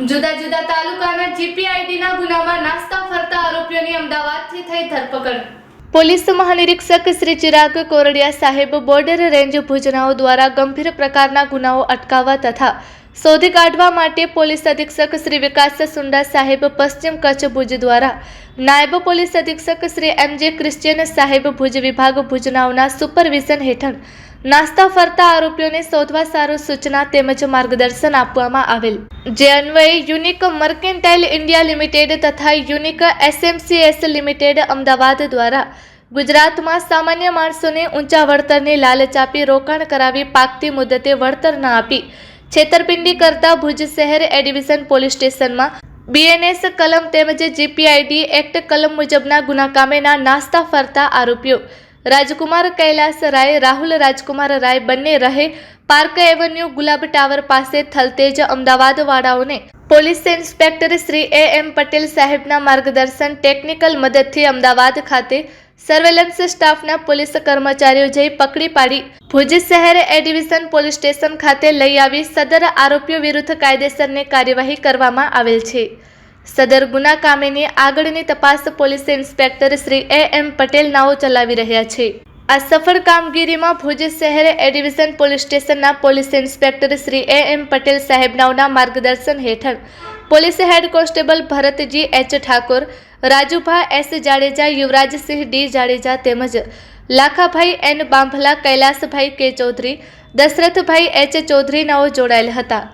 જુદા જુદા તાલુકાના જીપીઆઈડીના ગુનામાં નાસ્તા ફરતા આરોપીઓની અમદાવાદથી થઈ ધરપકડ. પોલીસ મહાનિરીક્ષક શ્રી ચિરાગ કોરડિયા સાહેબ બોર્ડર રેન્જ ભુજનાઓ દ્વારા ગંભીર પ્રકારના ગુનાઓ અટકાવવા તથા શોધી કાઢવા માટે પોલીસ અધિક્ષક શ્રી વિકાસ સુંડા સાહેબ પશ્ચિમ કચ્છ ભુજ દ્વારા નાયબ પોલીસ અધિક્ષક શ્રી એમ જે ક્રિશ્ચિયન સાહેબ ભુજ વિભાગ ભુજનાઓના સુપરવિઝન હેઠળ નાસ્તા ફરતા આરોપીઓને શોધવા સારું સૂચના તેમજ માર્ગદર્શન આપવામાં આવેલ. જે અન્વયે યુનિક મર્કેન્ટાઇલ ઇન્ડિયા લિમિટેડ તથા યુનિક એસએમસીએસ લિમિટેડ અમદાવાદ દ્વારા ગુજરાતમાં સામાન્ય માણસોને ઊંચા વળતરની લાલચ આપી રોકાણ કરાવી પાકતી મુદતે વળતર ન આપી. છેતરપિંડી કરતા ભુજ શહેર એડિવિઝન પોલીસ સ્ટેશનમાં બીએનએસ કલમ તેમજ જીપીઆઈડી એક્ટ કલમ મુજબના ગુના કામેના નાસ્તા ફરતા આરોપીઓ રાજકુમાર કૈલાસ રાય રાહુલ રાજકુમાર રાય બંને રહે પાર્ક એવન્યુ ગુલાબ ટાવર પાસે Thaltej Ahmedabad વાળાઓને police inspector Shri A M Patel સાહેબના માર્ગદર્શન ટેકનિકલ મદદથી અમદાવાદ ખાતે સર્વેલન્સ સ્ટાફના પોલીસ કર્મચારીઓ જઈ પકડી પાડી. ભુજ શહેર એ ડિવિઝન પોલીસ સ્ટેશન ખાતે લઈ આવી સદર આરોપીઓ વિરુદ્ધ કાયદેસરની કાર્યવાહી કરવામાં આવેલ છે. સદર ગુના કામેની આગળની તપાસ police inspector Shri A M Patel નાઓ ચલાવી રહ્યા છે. આ સફળ કામગીરીમાં ભુજ શહેર એ ડિવિઝન પોલીસ સ્ટેશનના police inspector Shri A M Patel સાહેબ નાઓના માર્ગદર્શન હેઠળ police head constable Bharatji H Thakor, Rajubha S Jadeja Yuvrajsinh D Jadeja તેમજ લાખાભાઈ એન બાંભલા, કૈલાસભાઈ કે ચૌધરી, દશરથભાઈ એચ ચૌધરીનાઓ જોડાયેલ હતા.